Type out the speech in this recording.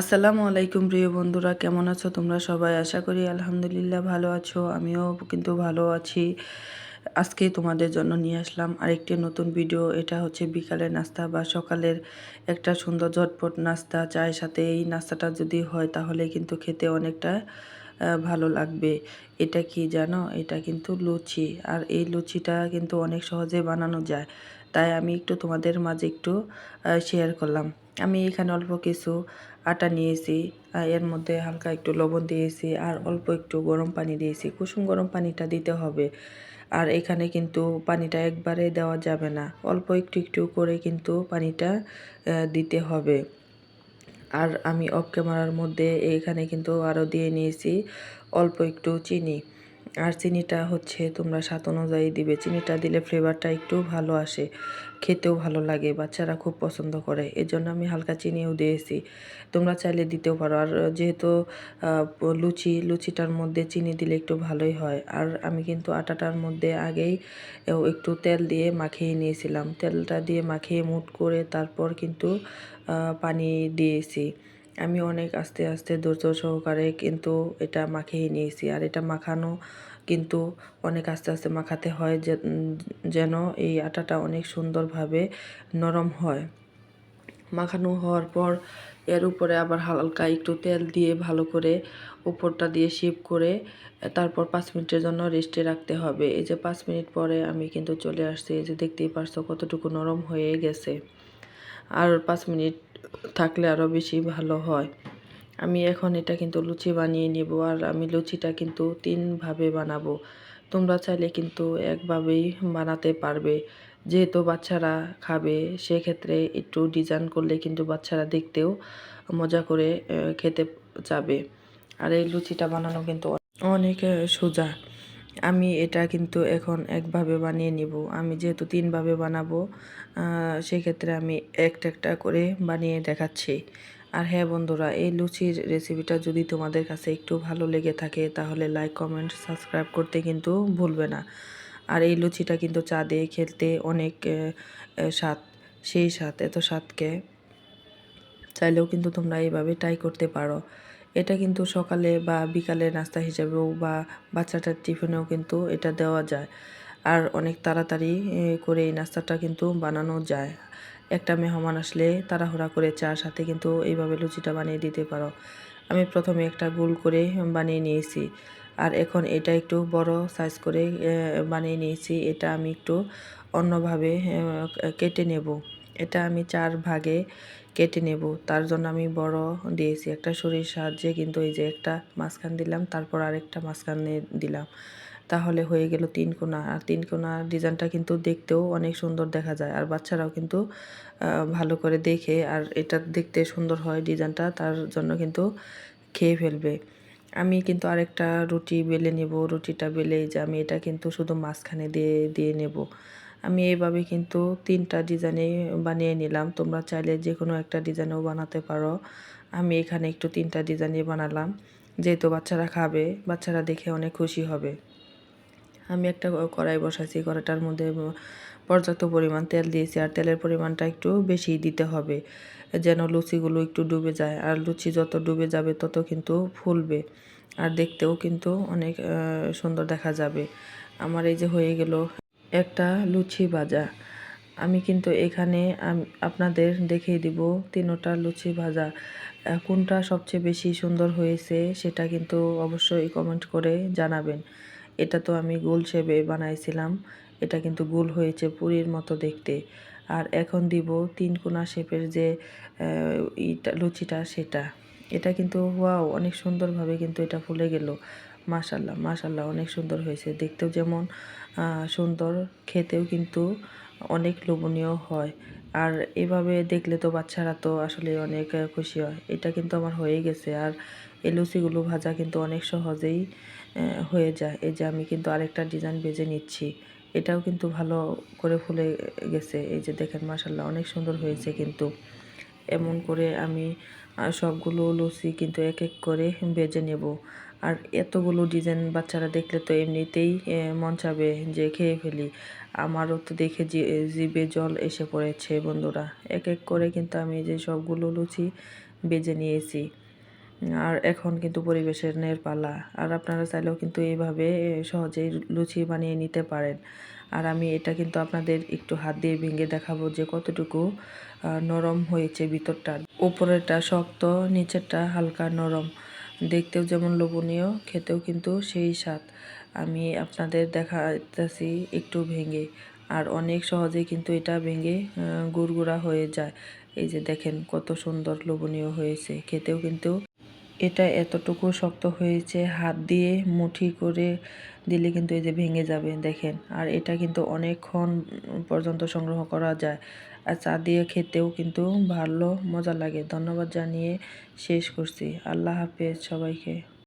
আসসালামু আলাইকুম প্রিয় বন্ধুরা, কেমন আছো তোমরা সবাই? আশা করি আলহামদুলিল্লাহ ভালো আছো, আমিও কিন্তু ভালো আছি। আজকে তোমাদের জন্য নিয়ে আসলাম আরেকটি নতুন ভিডিও এটা হচ্ছে বিকালের নাস্তা বা সকালের একটা সুন্দর ঝটপট নাস্তা। চায়ের সাথে এই নাস্তাটা যদি হয় তাহলে কিন্তু খেতে অনেকটা ভালো লাগবে। এটা কি জানো? এটা কিন্তু লুচি। আর এই লুচিটা কিন্তু অনেক সহজে বানানো যায়। তাই আমি একটু তোমাদের মাঝে একটু শেয়ার করলাম। আমি এখানে অল্প কিছু আটা নিয়েছি এর মধ্যে হালকা একটু লবণ দিয়েছি আর অল্প একটু গরম পানি দিয়েছি। কুসুম গরম পানিটা দিতে হবে। আর এখানে কিন্তু পানিটা একবারে দেওয়া যাবে না। অল্প একটু একটু করে কিন্তু পানিটা দিতে হবে। আর আমি অফ ক্যামেরার মধ্যে এখানে কিন্তু আরও দিয়ে নিয়েছি অল্প একটু চিনি। আর চিনিটা হচ্ছে তোমরা স্বাদ অনুযায়ী দিবে। চিনিটা দিলে ফ্লেভারটা একটু ভালো আসে, খেতেও ভালো লাগে, বাচ্চারা খুব পছন্দ করে। এর জন্য আমি হালকা চিনিও দিয়েছি। তোমরা চাইলে দিতেও পারো। আর যেহেতু লুচি, লুচিটার মধ্যে চিনি দিলে একটু ভালোই হয়। আর আমি কিন্তু আটাটার মধ্যে আগেই একটু তেল দিয়ে মাখিয়ে নিয়েছিলাম। তেলটা দিয়ে মাখিয়ে মুট করে তারপর কিন্তু পানি দিয়েছি। আমি অনেক আস্তে আস্তে ধৈর্য সহকারে কিন্তু এটা মাখিয়ে নিয়েছি। আর এটা মাখানো কিন্তু অনেক আস্তে আস্তে মাখাতে হয় যেন এই আটাটা অনেক সুন্দরভাবে নরম হয়। মাখানো হওয়ার পর এর উপরে আবার হালকা একটু তেল দিয়ে ভালো করে উপরটা দিয়ে শেপ করে তারপর পাঁচ মিনিটের জন্য রেস্টে রাখতে হবে। এই যে পাঁচ মিনিট পরে আমি কিন্তু চলে আসছি। এই যে দেখতেই পারছ কতটুকু নরম হয়ে গেছে। আর পাঁচ মিনিট থাকলে আরও বেশি ভালো হয়। আমি এখন এটা কিন্তু লুচি বানিয়ে নেব আর আমি লুচিটা কিন্তু তিনভাবে বানাবো। তোমরা চাইলে কিন্তু একভাবেই বানাতে পারবে। যেহেতু বাচ্চারা খাবে, সেক্ষেত্রে একটু ডিজাইন করলে কিন্তু বাচ্চারা দেখতেও মজা করে খেতে যাবে। আর এই লুচিটা বানানো কিন্তু অনেক সোজা। আমি এটা কিন্তু এখন একভাবে বানিয়ে নিব। আমি যেহেতু তিনভাবে বানাবো সেক্ষেত্রে আমি একটা একটা করে বানিয়ে দেখাচ্ছি। আর হ্যাঁ বন্ধুরা, এই লুচির রেসিপিটা যদি তোমাদের কাছে একটু ভালো লেগে থাকে, তাহলে লাইক কমেন্ট সাবস্ক্রাইব করতে কিন্তু ভুলবে না। আর এই লুচিটা কিন্তু চা দিয়ে খেলতে অনেক স্বাদ, সেই স্বাদ, এত স্বাদকে। চাইলেও কিন্তু তোমরা এইভাবে ট্রাই করতে পারো। এটা কিন্তু সকালে বা বিকালে নাস্তা হিসাবেও বা বাচ্চাটার টিফিনেও কিন্তু এটা দেওয়া যায়। আর অনেক তাড়াতাড়ি করে এই নাস্তাটা কিন্তু বানানো যায়। একটা মেহমান আসলে তাড়াহুড়া করে চার সাথে কিন্তু এইভাবে লুচিটা বানিয়ে দিতে পারো। আমি প্রথমে একটা গোল করে বানিয়ে নিয়েছি। আর এখন এটা একটু বড় সাইজ করে বানিয়ে নিয়েছি। এটা আমি একটু অন্যভাবে কেটে নেব। এটা আমি চার ভাগে কেটে নেব। তার জন্য আমি বড় দিয়েছি একটা ছুরির সাহায্যে, কিন্তু এই যে একটা মাঝখান দিলাম, তারপর আরেকটা মাঝখানে দিলাম। তাহলে হয়ে গেল তিন কোনা আর তিন কোনা ডিজাইনটা কিন্তু দেখতেও অনেক সুন্দর দেখা যায়। আর বাচ্চারাও কিন্তু ভালো করে দেখে, আর এটা দেখতে সুন্দর হয় ডিজাইনটা, তার জন্য কিন্তু খেয়ে ফেলবে। আমি কিন্তু আরেকটা রুটি বেলে নেব। রুটিটা বেলে যে আমি এটা কিন্তু শুধু মাঝখানে দিয়ে দিয়ে নেব। আমি এইভাবে কিন্তু তিনটা ডিজাইনে বানিয়ে নিলাম। তোমরা চাইলে যে কোনো একটা ডিজাইনেও বানাতে পারো। আমি এখানে একটু তিনটা ডিজাইনে বানালাম। যেহেতু বাচ্চারা খাবে, বাচ্চারা দেখে অনেক খুশি হবে। আমি একটা কড়াই বসাইছি, কড়াইটার মধ্যে পর্যাপ্ত পরিমাণ তেল দিয়েছি। আর তেলের পরিমাণটা একটু বেশি দিতে হবে, যেন লুচিগুলো একটু ডুবে যায়। আর লুচি যত ডুবে যাবে, তত কিন্তু ফুলবে। আর দেখতেও কিন্তু অনেক সুন্দর দেখা যাবে। আমার এই যে হয়ে গেল একটা লুচি ভাজা। আমি কিন্তু এখানে আপনাদের দেখিয়ে দিব তিনোটা লুচি ভাজা। কোনটা সবচেয়ে বেশি সুন্দর হয়েছে সেটা কিন্তু অবশ্যই কমেন্ট করে জানাবেন। এটা তো আমি গোল শেপে বানাইছিলাম। এটা কিন্তু গোল হয়েছে পুরীর মতো দেখতে। আর এখন দিব তিন কোনা শেপের যে লুচিটা সেটা। এটা কিন্তু ওয়াও অনেক সুন্দরভাবে কিন্তু এটা ফুলে গেল। মাশাল্লাহ মাশাল্লাহ, অনেক সুন্দর হয়েছে। দেখতেও যেমন সুন্দর, খেতেও কিন্তু অনেক লোভনীয় হয়। আর এভাবে দেখলে তো বাচ্চারা তো আসলে অনেক খুশি হয়। এটা কিন্তু আমার হয়ে গেছে। আর এই লুচিগুলো ভাজা কিন্তু অনেক সহজেই হয়ে যায়। এই যে আমি কিন্তু আরেকটা ডিজাইন বেজে নিচ্ছি। এটাও কিন্তু ভালো করে ফুলে গেছে। এই যে দেখেন মাসাল্লাহ অনেক সুন্দর হয়েছে কিন্তু। এমন করে আমি সবগুলো লুচি কিন্তু এক এক করে বেজে নেব। আর এতগুলো ডিজাইন বাচ্চারা দেখলে তো এমনিতেই মন চাবে যে খেয়ে ফেলি। আমারও তো দেখে জি- জিভে জল এসে পড়েছে বন্ধুরা। এক এক করে কিন্তু আমি যে সবগুলো লুচি বেজে নিয়েছি। আর এখন কিন্তু পরিবেশনের পালা আর আপনারা চাইলেও কিন্তু এইভাবে সহজেই লুচি বানিয়ে নিতে পারেন। আর আমি এটা কিন্তু আপনাদের একটু হাত দিয়ে ভেঙে দেখাবো যে কতটুকু নরম হয়েছে ভিতরটা। উপরেরটা শক্ত, নিচেরটা হালকা নরম। দেখতেও যেমন লোভনীয়, খেতেও কিন্তু সেই স্বাদ। আমি আপনাদের দেখাতেছি একটু ভেঙে। আর অনেক সহজে কিন্তু এটা ভেঙে গুড়গুড়া হয়ে যায়। এই যে দেখেন কত সুন্দর লোভনীয় হয়েছে। খেতেও কিন্তু এটা এতটুকু শক্ত হয়েছে, হাত দিয়ে মুঠি করে দিলে কিন্তু এই যে ভেঙে যাবে, দেখেন। আর এটা কিন্তু অনেকক্ষণ পর্যন্ত সংগ্রহ করা যায়। আর চা দিয়ে খেতেও কিন্তু ভালো মজা লাগে। ধন্যবাদ জানিয়ে শেষ করছি। আল্লাহ হাফেজ সবাইকে।